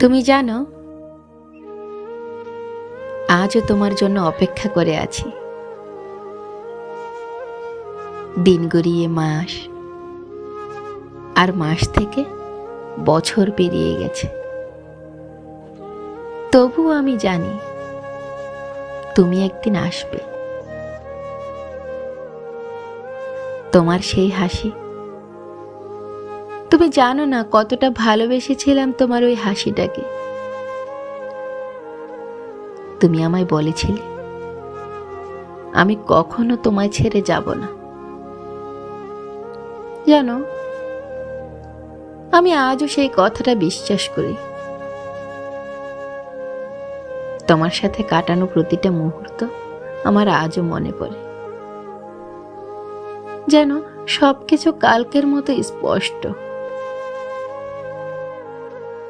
তুমি জানো, আজও তোমার জন্য অপেক্ষা করে আছি। দিন গড়িয়ে মাস, আর মাস থেকে বছর পেরিয়ে গেছে। তবুও আমি জানি, তুমি একদিন আসবে। তোমার সেই হাসি তুমি জানো না কতটা ভালোবেসেছিলাম তোমার ওই হাসিটাকে। তুমি আমায় বলেছিলে, আমি কখনো তোমায় ছেড়ে যাব না। জানো, আমি আজও সেই কথাটা বিশ্বাস করি। তোমার সাথে কাটানো প্রতিটা মুহূর্ত আমার আজও মনে পড়ে। যেন সবকিছু কালকের মতো স্পষ্ট।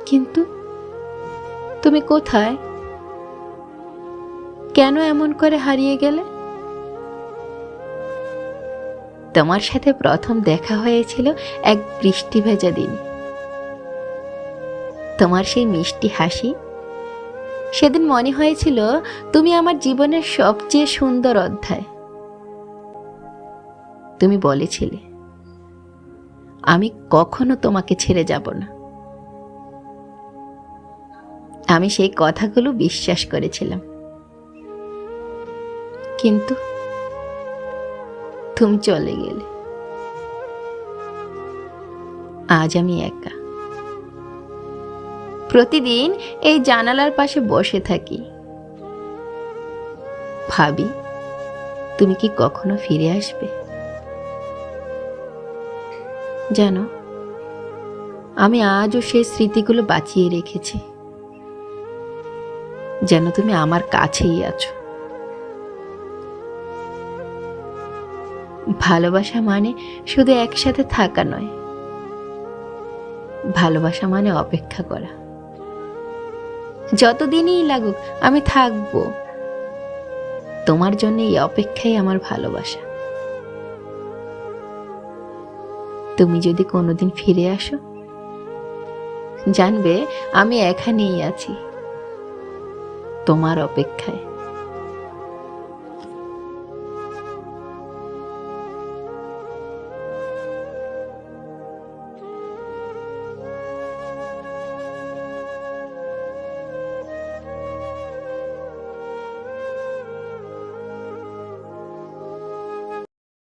কিন্তু তুমি কোথায়? কেন এমন করে হারিয়ে গেলে? তোমার সাথে প্রথম দেখা হয়েছিল এক বৃষ্টি ভেজা দিন। তোমার সেই মিষ্টি হাসি? সেদিন মনে হয়েছিল তুমি আমার জীবনের সবচেয়ে সুন্দর অধ্যায়। তুমি বলেছিলে, আমি কখনো তোমাকে ছেড়ে যাব না। আমি সেই কথাগুলো বিশ্বাস করেছিলাম। কিন্তু তুমি চলে গেলে। আজ আমি একা। প্রতিদিন এই জানালার পাশে বসে থাকি। ভাবি, তুমি কি কখনো ফিরে আসবে? জানো, আমি আজও সেই স্মৃতিগুলো বাঁচিয়ে রেখেছি। যেন তুমি আমার কাছেই আছো। ভালোবাসা মানে শুধু একসাথে থাকা নয়। ভালোবাসা মানে অপেক্ষা করা। যতদিনই লাগুক, আমি থাকব। তোমার জন্য এই অপেক্ষাই আমার ভালোবাসা। তুমি যদি কোনোদিন ফিরে আসো, জানবে আমি এখানেই আছি। তোমার অপেক্ষায়।